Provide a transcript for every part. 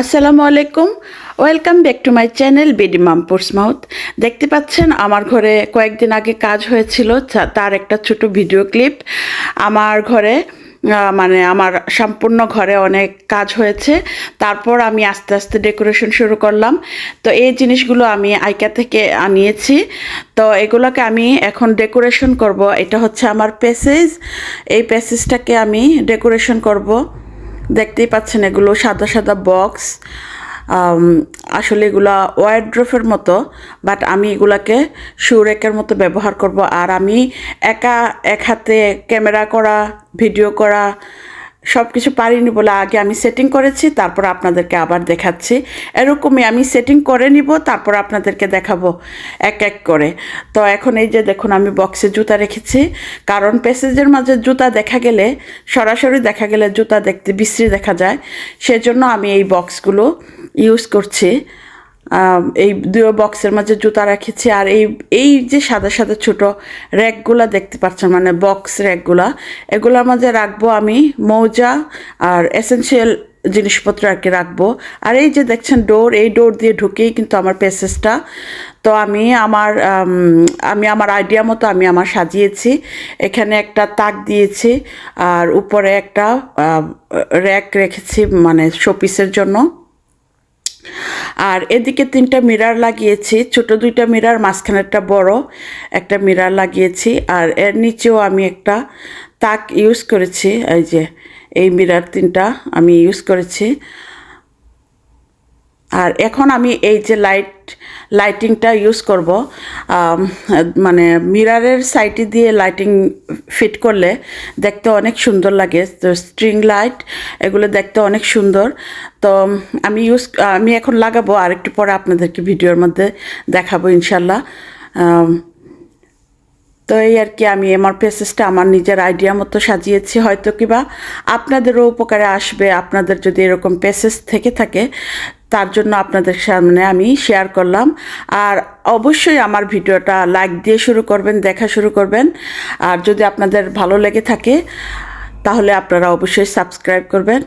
আসসালামু আলাইকুম। Welcome back to my channel BD মামপুরস mouth দেখতে পাচ্ছেন, আমার ঘরে কয়েকদিন আগে কাজ হয়েছিল তার একটা ছোট ভিডিও ক্লিপ আমার ঘরে মানে আমার সম্পূর্ণ ঘরে অনেক কাজ হয়েছে। তারপর আমি আস্তে আস্তে ডেকোরেশন শুরু করলাম। তো এই জিনিসগুলো আমি আইকা থেকে আনিয়েছি। তো এগুলোকে আমি এখন ডেকোরেশন করব। এটা হচ্ছে আমার প্যাসেজ এই প্যাসেজটাকে আমি ডেকোরেশন করব। দেখতেই পাচ্ছেন এগুলো সাদা সাদা বক্স আসলে এগুলা ওয়ারড্রফের মতো বাট আমি এগুলাকে সুরেকের মতো ব্যবহার করব। আর আমি একা, এক হাতে ক্যামেরা করা ভিডিও করা সব কিছু পারিনি বলে আগে আমি সেটিং করেছি, তারপর আপনাদেরকে আবার দেখাচ্ছি। এরকমই আমি সেটিং করে নিব, তারপর আপনাদেরকে দেখাবো এক এক করে। তো এখন এই যে দেখুন, আমি বক্সে জুতা রেখেছি। কারণ প্যাসেজের মাঝে জুতা দেখা গেলে, সরাসরি দেখা গেলে জুতা দেখতে বিশ্রী দেখা যায়। সেজন্য আমি এই বক্সগুলো ইউজ করছি। এই দুয়ো বক্সের মাঝে জুতা রেখেছি। আর এই এই যে সাদা সাদা ছোট র্যাকগুলা দেখতে পাচ্ছেন মানে বক্স র্যাকগুলা, এগুলোর মাঝে রাখব আমি মৌজা আর এসেনশিয়াল জিনিসপত্র আর কি রাখব। আর এই যে দেখছেন ডোর এই ডোর দিয়ে ঢুকেই কিন্তু আমার পেসেসটা তো আমি আমার আমি আমার আইডিয়া মতো আমি আমার সাজিয়েছি। এখানে একটা তাক দিয়েছি আর উপরে একটা র্যাক রেখেছি মানে শোপিসের জন্য। আর এদিকে তিনটা মিরার লাগিয়েছি, ছোট দুইটা মিরার মাঝখানেরটা বড় একটা মিরার লাগিয়েছি আর এর নিচেও আমি একটা তাক ইউজ করেছি, এই যে এই মিরার তিনটা আমি ইউজ করেছি। আর এখন আমি এই যে লাইট লাইটিংটা ইউজ করব মানে মিরারের সাইটে দিয়ে লাইটিং ফিট করলে দেখতে অনেক সুন্দর লাগে। তো স্ট্রিং লাইট এগুলো দেখতে অনেক সুন্দর। তো আমি ইউজ আমি এখন লাগাবো, আর একটু পরে আপনাদেরকে ভিডিওর মধ্যে দেখাবো ইনশাল্লাহ। তো এই আর কি, আমি আমার পেসেসটা আমার নিজের আইডিয়া মতো সাজিয়েছি। হয়তো কিবা আপনাদেরও উপকারে আসবে, আপনাদের যদি এরকম পেসেস থেকে থাকে, তার জন্য আপনাদের সামনে আমি শেয়ার করলাম। আর অবশ্যই আমার ভিডিওটা লাইক দিয়ে শুরু করবেন, দেখা শুরু করবেন। আর যদি আপনাদের ভালো লেগে থাকে, তাহলে আপনারা অবশ্যই সাবস্ক্রাইব করবেন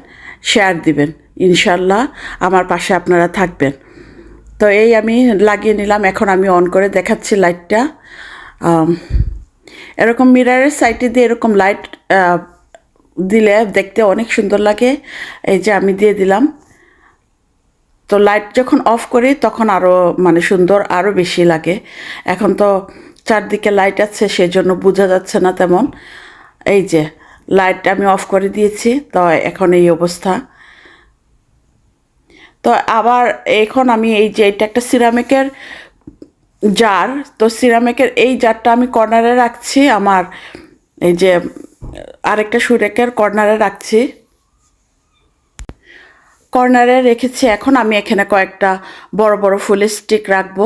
শেয়ার দিবেন ইনশাল্লাহ আমার পাশে আপনারা থাকবেন। তো এই আমি লাগিয়ে নিলাম, এখন আমি অন করে দেখাচ্ছি লাইটটা এরকম মিরারের সাইডে দিয়ে এরকম লাইট দিলে দেখতে অনেক সুন্দর লাগে। এই যে আমি দিয়ে দিলাম। তো লাইট যখন অফ করি, তখন আরও মানে সুন্দর আরও বেশি লাগে। এখন তো চারদিকে লাইট আছে, সেজন্য বোঝা যাচ্ছে না তেমন। এই যে লাইট আমি অফ করে দিয়েছি, তো এখন এই অবস্থা। তো আবার এখন আমি এই যে এটা একটা সিরামিকের জার তো সিরামিকের এই জারটা আমি কর্নারে রাখছি, আমার এই যে আরেকটা সুরেকের কর্নারে রাখছি। কর্নারে রেখেছি, এখন আমি এখানে কয়েকটা বড় বড় ফুলের স্টিক রাখব।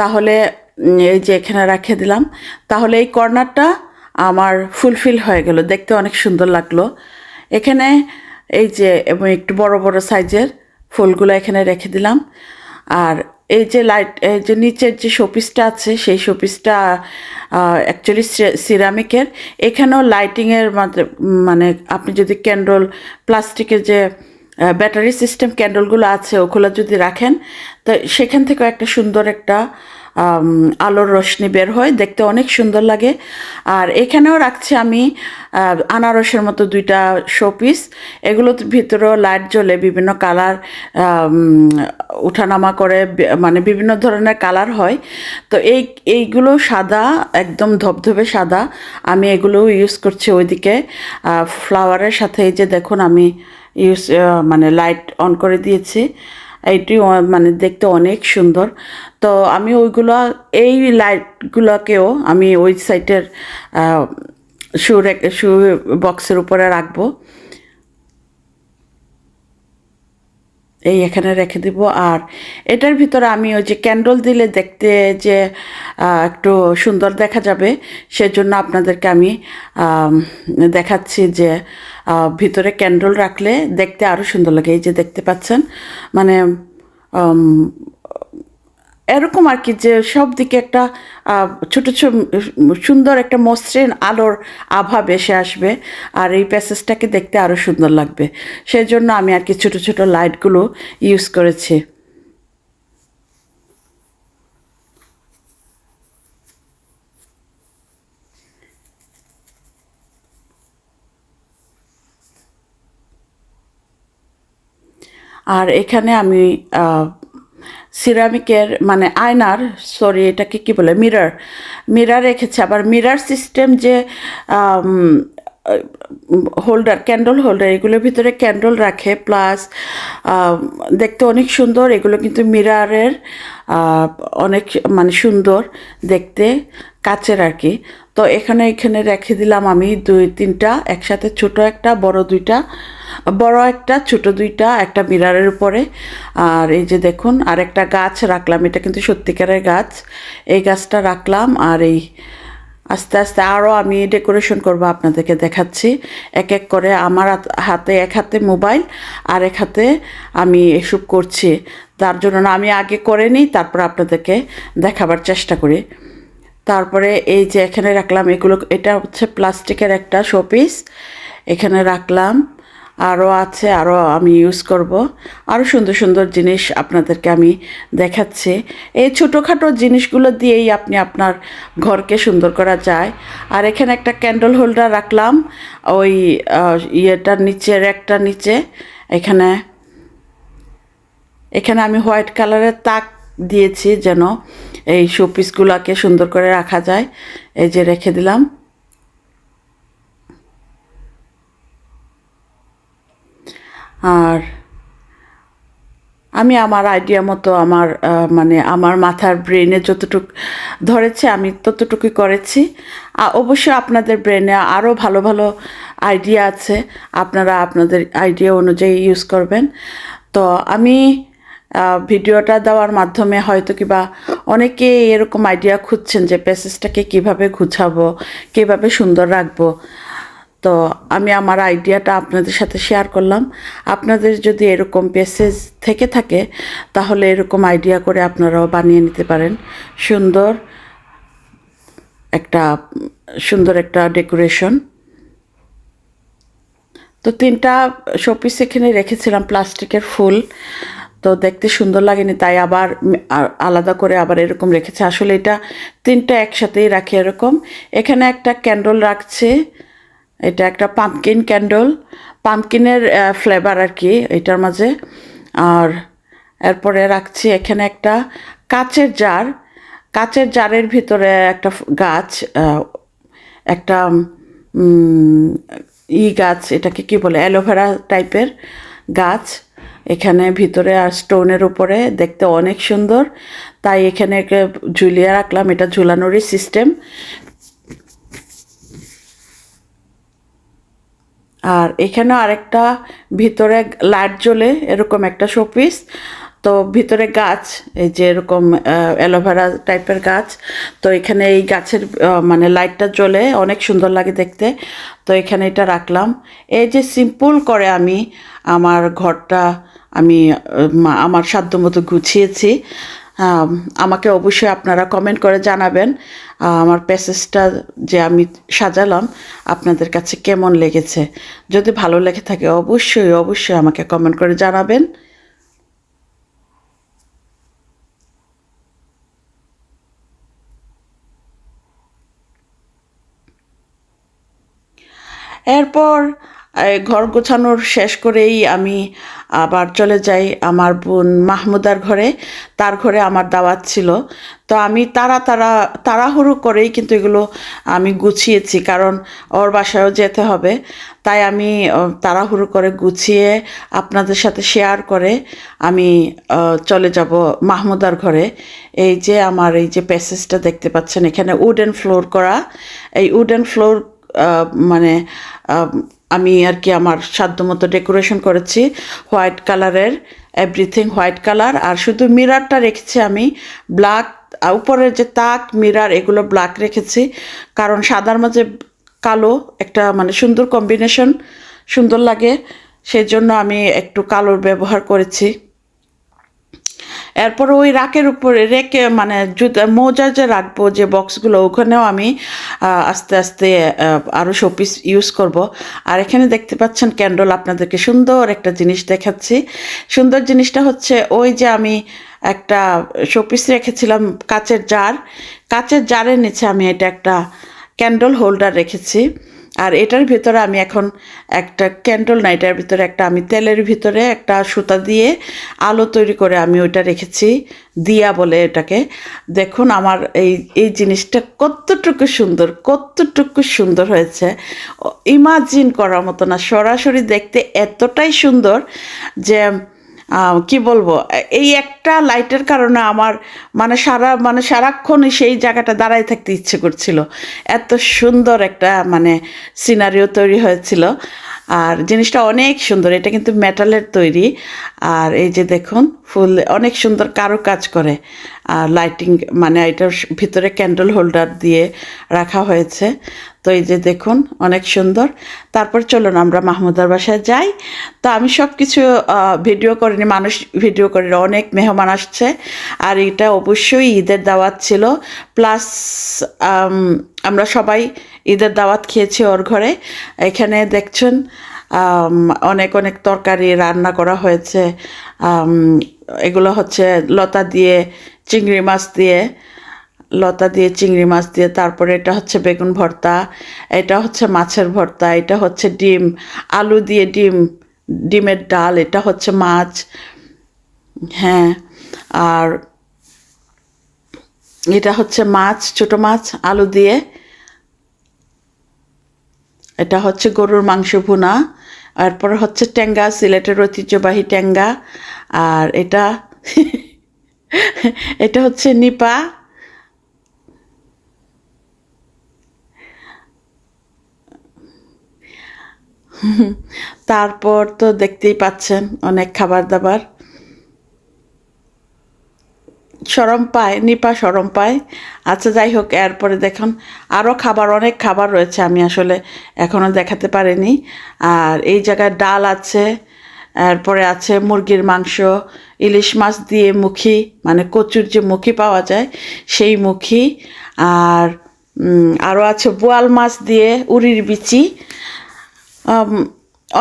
তাহলে এই যে এখানে রাখে দিলাম। তাহলে এই কর্নারটা আমার ফুলফিল হয়ে গেল, দেখতে অনেক সুন্দর লাগল। এখানে এই যে, এবং একটু বড় বড় সাইজের ফুলগুলো এখানে রেখে দিলাম। আর এই যে লাইট এই যে নিচের যে শোপিসটা আছে, সেই শোপিসটা অ্যাকচুয়ালি সিরামিকের এখানেও লাইটিংয়ের মানে আপনি যদি ক্যান্ডল প্লাস্টিকের যে ব্যাটারি সিস্টেম ক্যান্ডলগুলো আছে, ওগুলো যদি রাখেন, তো সেখান থেকেও একটা সুন্দর একটা আলোর রশ্মি বের হয়, দেখতে অনেক সুন্দর লাগে। আর এখানেও রাখছি আমি আনারসের মতো দুইটা শোপিস এগুলোর ভিতরেও লাইট জ্বলে, বিভিন্ন কালার উঠানামা করে মানে বিভিন্ন ধরনের কালার হয়। তো এই, এইগুলো সাদা, একদম ধবধবে সাদা, আমি এগুলো ইউজ করছি ওইদিকে। ফ্লাওয়ারের সাথে এই যে দেখুন, আমি ইউজ মানে লাইট অন করে দিয়েছি। এইটি অ- মানে দেখতে অনেক সুন্দর। তো আমি ওইগুলো, এই লাইটগুলোকেও আমি ওই সাইটের শু শু বক্সের উপরে রাখব। এই এখানে রেখে দিব। আর এটার ভিতরে আমি ওই যে ক্যান্ডল দিলে দেখতে যে একটু সুন্দর দেখা যাবে। সেজন্য আপনাদেরকে আমি দেখাচ্ছি যে ভিতরে ক্যান্ডল রাখলে দেখতে আরও সুন্দর লাগে। এই যে দেখতে পাচ্ছেন? মানে এরকম আর কি যে সব দিকে একটা ছোট ছোট সুন্দর একটা মসৃণ আলোর আভা ভেসে আসবে আর এই প্যাসেজটাকে দেখতে আরও সুন্দর লাগবে। সেই জন্য আমি আর কি ছোট ছোট লাইটগুলো ইউজ করেছি। আর এখানে আমি সিরামিকের মানে আয়নার সরি এটাকে কি বলে মিরার মিরার রেখেছে। আবার মিরার সিস্টেম যে হোল্ডার ক্যান্ডল হোল্ডার এগুলোর ভিতরে ক্যান্ডল রাখে প্লাস দেখতে অনেক সুন্দর, এগুলো কিন্তু মিরারের অনেক মানে সুন্দর দেখতে, কাচের আর কি তো এখানে এখানে রেখে দিলাম আমি দুই, তিনটা, একসাথে ছোট একটা, বড় দুইটা, বড় একটা, ছোট দুইটা, একটা মিরারের উপরে। আর এই যে দেখুন আর একটা গাছ রাখলাম, এটা কিন্তু সত্যিকারের গাছ। এই গাছটা রাখলাম, আর এই আস্তে আস্তে আরও আমি ডেকোরেশন করব আপনাদেরকে দেখাচ্ছি। এক এক করে আমার হাত- এক হাতে মোবাইল আর এক হাতে আমি এসব করছি। তার জন্য না আমি আগে করে নিই, তারপর আপনাদেরকে দেখাবার চেষ্টা করি। তারপরে এই যে এখানে রাখলাম, এগুলো এটা হচ্ছে প্লাস্টিকের একটা শোপিস এখানে রাখলাম আরও আছে আরও আমি ইউজ করব। আরও সুন্দর সুন্দর জিনিস আপনাদেরকে আমি দেখাচ্ছি। এই ছোটোখাটো জিনিসগুলো দিয়েই আপনি আপনার ঘরকে সুন্দর করা যায়। আর এখানে একটা ক্যান্ডেল হোল্ডার রাখলাম। ওই ইয়েটার নিচে, র্যাকটার নিচে। এখানে এখানে আমি হোয়াইট কালারের তাক দিয়েছি যেন এই শোপিসগুলোকে সুন্দর করে রাখা যায়। এই যে রেখে দিলাম। আর আমি আমার আইডিয়া মতো আমার মানে আমার মাথার ব্রেনে যতটুকু ধরেছে আমি ততটুকুই করেছি। অবশ্যই আপনাদের ব্রেনে আরও ভালো ভালো আইডিয়া আছে। আপনারা আপনাদের আইডিয়া অনুযায়ী ইউজ করবেন। তো আমি ভিডিওটা দেওয়ার মাধ্যমে হয়তো কিবা অনেকে এরকম আইডিয়া খুঁজছেন যে প্যাসেজটাকে কীভাবে গুছাবো, কীভাবে সুন্দর রাখব। তো আমি আমার আইডিয়াটা আপনাদের সাথে শেয়ার করলাম। আপনাদের যদি এরকম পেসেজ থেকে থাকে, তাহলে এরকম আইডিয়া করে আপনারাও বানিয়ে নিতে পারেন। সুন্দর একটা সুন্দর একটা ডেকোরেশন তো তিনটা শোপিস এখানে রেখেছিলাম, প্লাস্টিকের ফুল। তো দেখতে সুন্দর লাগেনি, তাই আবার আলাদা করে আবার এরকম রেখেছে। আসলে এটা তিনটা একসাথেই রাখি এরকম। এখানে একটা ক্যান্ডল রাখছে। এটা একটা পাম্পকিন ক্যান্ডল পাম্পকিনের ফ্লেভার আর কি এটার মাঝে। আর এরপরে রাখছি এখানে একটা কাচের জার কাচের জারের ভিতরে একটা গাছ একটা ই গাছ, এটাকে কি বলে, অ্যালোভেরা টাইপের গাছ। এখানে ভিতরে আর স্টোনের উপরে, দেখতে অনেক সুন্দর। তাই এখানে ঝুলিয়ে রাখলাম, এটা ঝুলানোরই সিস্টেম আর এখানেও আরেকটা ভিতরে লাইট জ্বলে এরকম একটা শোপিস। তো ভিতরে গাছ, এই যে এরকম অ্যালোভেরা টাইপের গাছ। তো এখানে এই গাছের মানে লাইটটা জ্বলে, অনেক সুন্দর লাগে দেখতে। তো এখানে এটা রাখলাম। এই যে সিম্পল করে আমি আমার ঘরটা, আমি আমার সাধ্য মতো গুছিয়েছি। আমাকে অবশ্যই আপনারা কমেন্ট করে জানাবেন। আমার প্যাসেজটা যে আমি সাজালাম, আপনাদের কাছে কেমন লেগেছে? যদি ভালো লেগে থাকে, অবশ্যই অবশ্যই আমাকে কমেন্ট করে জানাবেন। এরপর ঘর গোছানোর শেষ করেই আমি আবার চলে যাই আমার বোন মাহমুদার ঘরে। তার ঘরে আমার দাওয়াত ছিল। তো আমি তারা তারা, তাড়াহুড়ো করেই কিন্তু এগুলো আমি গুছিয়েছি কারণ ওর বাসায়ও যেতে হবে। তাই আমি তাড়াহুড়ো করে গুছিয়ে আপনাদের সাথে শেয়ার করে আমি চলে যাব মাহমুদার ঘরে। এই যে আমার এই যে প্যাসেজটা দেখতে পাচ্ছেন, এখানে উডেন ফ্লোর করা। এই উডেন ফ্লোর মানে আমি আর কি আমার সাধ্য মতো ডেকোরেশন করেছি হোয়াইট কালারের এভরিথিং হোয়াইট কালার আর শুধু মিরারটা রেখেছি আমি ব্ল্যাক উপরের যে তাক মিরার এগুলো ব্ল্যাক রেখেছি, কারণ সাদার মাঝে কালো একটা মানে সুন্দর কম্বিনেশন সুন্দর লাগে সেই জন্য আমি একটু কালোর ব্যবহার করেছি। এরপর ওই রাকের উপরে রেখে মানে মোজা যে রাখব, যে বক্সগুলো ওখানেও আমি আস্তে আস্তে আরও শোপিস ইউজ করব। আর এখানে দেখতে পাচ্ছেন ক্যান্ডল আপনাদেরকে সুন্দর একটা জিনিস দেখাচ্ছি। সুন্দর জিনিসটা হচ্ছে ওই যে আমি একটা শোপিস রেখেছিলাম কাচের জার। কাচের জারের নিচে আমি এটা একটা ক্যান্ডল হোল্ডার রেখেছি। আর এটার ভিতরে আমি এখন একটা ক্যান্ডল নাইটার ভিতরে একটা আমি তেলের ভিতরে একটা সুতা দিয়ে আলো তৈরি করে আমি ওইটা রেখেছি, দিয়া বলে এটাকে। দেখুন আমার এই এই জিনিসটা কতটুকু সুন্দর কতটুকু সুন্দর হয়েছে। ইমাজিন করার মতো না, সরাসরি দেখতে এতটাই সুন্দর যে কি বলব? এই একটা লাইটের কারণে আমার মানে সারা মানে সারাক্ষণই সেই জায়গাটা দাঁড়ায় থাকতে ইচ্ছে করছিল। এত সুন্দর একটা মানে সিনারিও তৈরি হয়েছিল। আর জিনিসটা অনেক সুন্দর, এটা কিন্তু মেটালের তৈরি। আর এই যে দেখুন, ফুল অনেক সুন্দর কারও কাজ করে। আর লাইটিং মানে এটার ভিতরে ক্যান্ডেল হোল্ডার দিয়ে রাখা হয়েছে। তো এই যে দেখুন, অনেক সুন্দর। তারপর চলুন আমরা মাহমুদার বাসায় যাই। তো আমি সব কিছু ভিডিও করিনি, মানুষ ভিডিও করে অনেক মেহমান আসছে। আর এটা অবশ্যই ঈদের দাওয়াত ছিল। প্লাস আমরা সবাই ঈদের দাওয়াত খেয়েছি ওর ঘরে। এখানে দেখছেন অনেক অনেক তরকারি রান্না করা হয়েছে। এগুলো হচ্ছে লতা দিয়ে, চিংড়ি মাছ দিয়ে। লতা দিয়ে, চিংড়ি মাছ দিয়ে, তারপরে এটা হচ্ছে বেগুন ভর্তা, এটা হচ্ছে মাছের ভর্তা, এটা হচ্ছে ডিম, আলু দিয়ে ডিম, ডিমের ডাল, এটা হচ্ছে মাছ হ্যাঁ আর এটা হচ্ছে মাছ, ছোট মাছ, আলু দিয়ে, এটা হচ্ছে গরুর মাংস ভুনা, এরপর হচ্ছে ট্যাঙ্গা, সিলেটের ঐতিহ্যবাহী ট্যাঙ্গা, আর এটা এটা হচ্ছে নিপা তারপর তো দেখতেই পাচ্ছেন অনেক খাবার দাবার সরম পায়, নিপা সরম পায়। আচ্ছা যাই হোক, এরপরে দেখুন আরও খাবার, অনেক খাবার রয়েছে আমি আসলে এখনও দেখাতে পারিনি। আর এই জায়গায় ডাল আছে, এরপরে আছে মুরগির মাংস, ইলিশ মাছ দিয়ে মুখি মানে কচুর যে মুখি পাওয়া যায়, সেই মুখি। আর আরও আছে বোয়াল মাছ দিয়ে, উরির বিচি।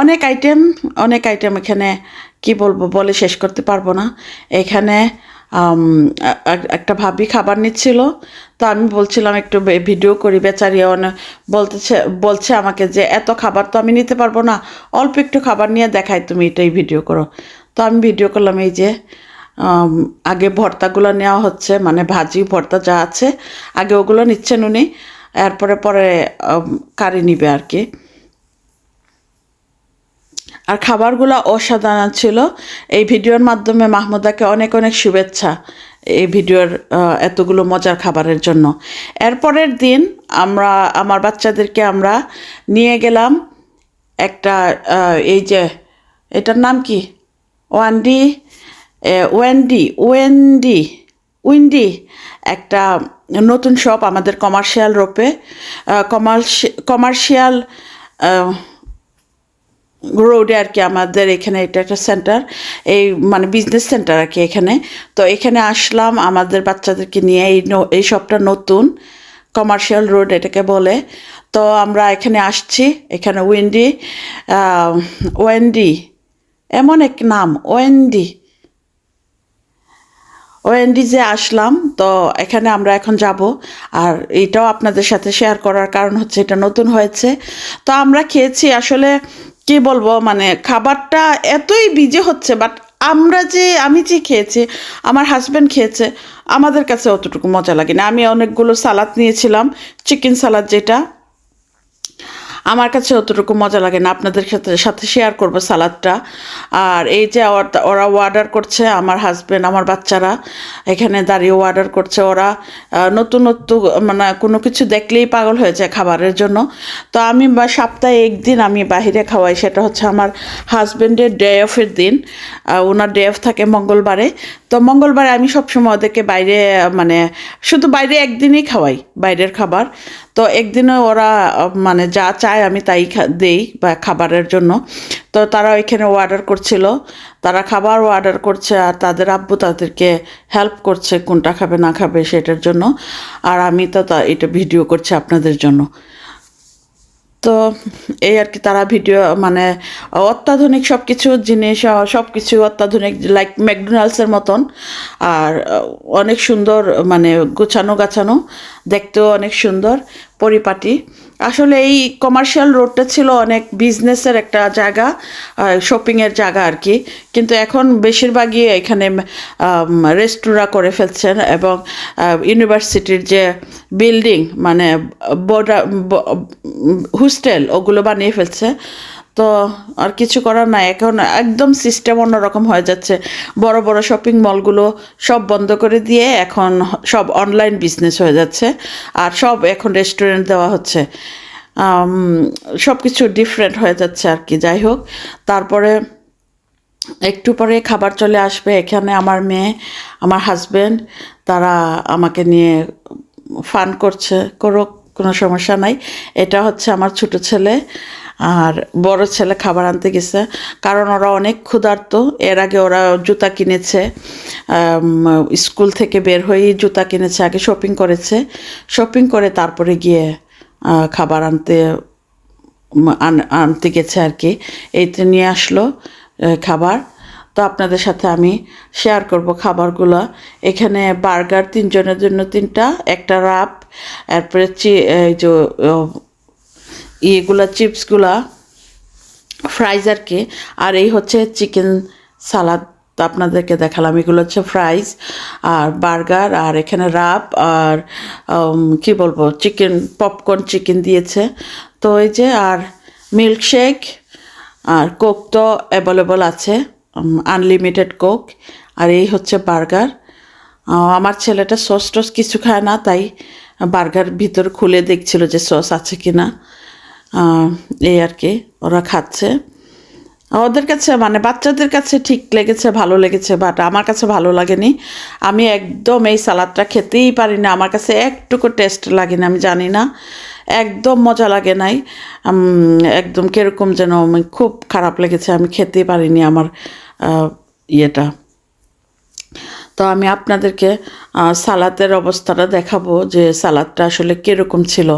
অনেক আইটেম অনেক আইটেম এখানে, কি বলব, বলে শেষ করতে পারব না। এখানে একটা ভাবি খাবার নিচ্ছিল। তো আমি বলছিলাম, একটু ভিডিও করি, বেচারি বলতেছে, বলছে আমাকে যে, এত খাবার তো আমি নিতে পারব না, অল্প একটু খাবার নিয়ে দেখাই তুমি এটাই ভিডিও করো। তো আমি ভিডিও করলাম, এই যে আগে ভর্তাগুলো নেওয়া হচ্ছে মানে ভাজি, ভর্তা যা আছে, আগে ওগুলো নিচ্ছেন উনি, এরপরে পরে কারি নিবে আর কি। আর খাবারগুলো অসাধারণ ছিল। এই ভিডিওর মাধ্যমে মাহমুদাকে অনেক অনেক শুভেচ্ছা এই ভিডিওর এতগুলো মজার খাবারের জন্য। এরপরের দিন আমরা, আমার বাচ্চাদেরকে আমরা নিয়ে গেলাম একটা এই যে, এটার নাম কি? ওয়ান্ডি ওয়েন্ডি ওয়েন্ডি, উইন্ডি একটা নতুন শপ আমাদের কমার্শিয়াল রোপে কমার্শিয়াল রোডে আর কি আমাদের এখানে এটা একটা সেন্টার এই মানে বিজনেস সেন্টার আর কি এখানে। তো এখানে আসলাম আমাদের বাচ্চাদেরকে নিয়ে, এই এই শপটা নতুন কমার্শিয়াল রোড এটাকে বলে। তো আমরা এখানে আসছি, এখানে উইন্ডি ওয়েন্ডি এমন এক নাম ওয়েন্ডি ওএনডিজে আসলাম, তো এখানে আমরা এখন যাব। আর এটাও আপনাদের সাথে শেয়ার করার কারণ হচ্ছে এটা নতুন হয়েছে। তো আমরা খেয়েছি, আসলে কি বলব মানে খাবারটা এতই বিজে হচ্ছে বাট আমরা যে, আমি যে খেয়েছি, আমার হাজব্যান্ড খেয়েছে, আমাদের কাছে অতটুকু মজা লাগে না আমি অনেকগুলো সালাদ নিয়েছিলাম চিকেন সালাদ যেটা আমার কাছে অতটুকু মজা লাগে না। আপনাদের সাথে সাথে শেয়ার করব সালাদটা। আর এই যে ওরা- অর্ডার করছে আমার হাজব্যান্ড আমার বাচ্চারা। এখানে দাঁড়িয়ে অর্ডার করছে ওরা। আহ, নতুন নতুন মানে কোনো কিছু দেখলেই পাগল হয়ে যায় খাবারের জন্য। তো আমি বা সপ্তাহে একদিন আমি বাহিরে খাওয়াই সেটা হচ্ছে আমার হাজব্যান্ডের ডে অফের দিন। ওনার ডে অফ থাকে মঙ্গলবারে। তো মঙ্গলবারে আমি সবসময় ওদেরকে বাইরে মানে শুধু বাইরে একদিনই খাওয়াই বাইরের খাবার। তো একদিনও ওরা মানে যা চায় আমি তাই দেই বা খাবারের জন্য। তো তারা ওইখানে অর্ডার করছিল। তারা খাবার অর্ডার করছে আর তাদের আব্বু তাদেরকে হেল্প করছে কোনটা খাবে না খাবে সেটার জন্য। আর আমি তা এটা ভিডিও করছি আপনাদের জন্য। তো এই আর কি তারা ভিডিও মানে অত্যাধুনিক সব কিছু জিনিস সব কিছু অত্যাধুনিক লাইক ম্যাকডোনাল্ডসের মতন। আর অনেক সুন্দর মানে গোছানো গাছানো দেখতেও অনেক সুন্দর, পরিপাটি। আসলে এই কমার্শিয়াল রোডটা ছিল অনেক বিজনেসের একটা জায়গা শপিংয়ের জায়গা আর কি। কিন্তু এখন বেশিরভাগই এখানে রেস্টুরা করে ফেলছেন এবং ইউনিভার্সিটির যে বিল্ডিং মানে বর্ডার হোস্টেল, ওগুলো বানিয়ে ফেলছে। তো আর কিছু করার নাই। এখন একদম সিস্টেম অন্যরকম হয়ে যাচ্ছে। বড় বড় শপিং মলগুলো সব বন্ধ করে দিয়ে এখন সব অনলাইন বিজনেস হয়ে যাচ্ছে। আর সব এখন রেস্টুরেন্ট দেওয়া হচ্ছে। সব কিছু ডিফারেন্ট হয়ে যাচ্ছে আর কি, যাই হোক। তারপরে একটু পরে খাবার চলে আসবে। এখানে আমার মেয়ে, আমার হাজব্যান্ড তারা আমাকে নিয়ে ফান করছে। করো কোনো সমস্যা নাই। এটা হচ্ছে আমার ছোট ছেলে। আর বড় ছেলে খাবার আনতে গেছে। কারণ ওরা অনেক ক্ষুধার্ত। এর আগে ওরা জুতা কিনেছে স্কুল থেকে বের হয়েই জুতা কিনেছে, আগে শপিং করেছে। শপিং করে তারপরে গিয়ে খাবার আনতে আনতে গেছে আর কি। এইতে নিয়ে আসলো খাবার। তো আপনাদের সাথে আমি শেয়ার করব খাবারগুলো। এখানে বার্গার তিনজনের জন্য তিনটা, একটা রাপ এরপরে চি, এই যে ইয়েগুলা চিপসগুলা ফ্রাইজ আর কি আর এই হচ্ছে চিকেন সালাদ আপনাদেরকে দেখালাম। এগুলো হচ্ছে ফ্রাইজ, আর বার্গার, আর এখানে রাপ আর কি বলব, চিকেন, পপকর্ন চিকেন দিয়েছে। তো এই যে, আর মিল্কশেক, আর কোক তো অ্যাভেলেবল আছে আনলিমিটেড কোক। আর এই হচ্ছে বার্গার। আমার ছেলেটা সস টস কিছু খায় না, তাই বার্গার ভিতর খুলে দেখছিল যে সস আছে কি না এই আর কি ওরা খাচ্ছে। ওদের কাছে মানে বাচ্চাদের কাছে ঠিক লেগেছে ভালো লেগেছে বাট আমার কাছে ভালো লাগেনি। আমি একদম এই সালাদটা খেতেই পারি না আমার কাছে একটুকু টেস্ট লাগে না আমি জানি না। একদম মজা লাগে নাই। একদম কীরকম যেন খুব খারাপ লেগেছে আমি খেতেই পারিনি আমার ইয়েটা। তো আমি আপনাদেরকে আহ, সালাদের অবস্থাটা দেখাবো যে সালাদটা আসলে কীরকম ছিল।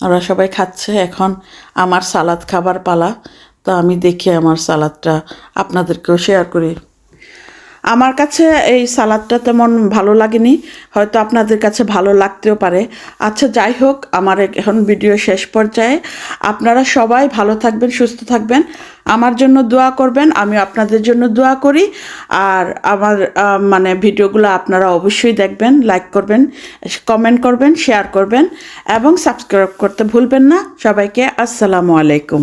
ওরা সবাই খাচ্ছে। এখন আমার সালাদ খাবার পালা। তো আমি দেখি আমার সালাদটা আপনাদেরকেও শেয়ার করি। আমার কাছে এই সালাদটা তেমন ভালো লাগেনি। হয়তো আপনাদের কাছে ভালো লাগতেও পারে। আচ্ছা যাই হোক, আমার এখন ভিডিও শেষ পর্যায়ে। আপনারা সবাই ভালো থাকবেন, সুস্থ থাকবেন। আমার জন্য দোয়া করবেন আমি আপনাদের জন্য দোয়া করি। আর আমার মানে ভিডিওগুলো আপনারা অবশ্যই দেখবেন লাইক করবেন কমেন্ট করবেন শেয়ার করবেন, এবং সাবস্ক্রাইব করতে ভুলবেন না। সবাইকে আসসালামু আলাইকুম।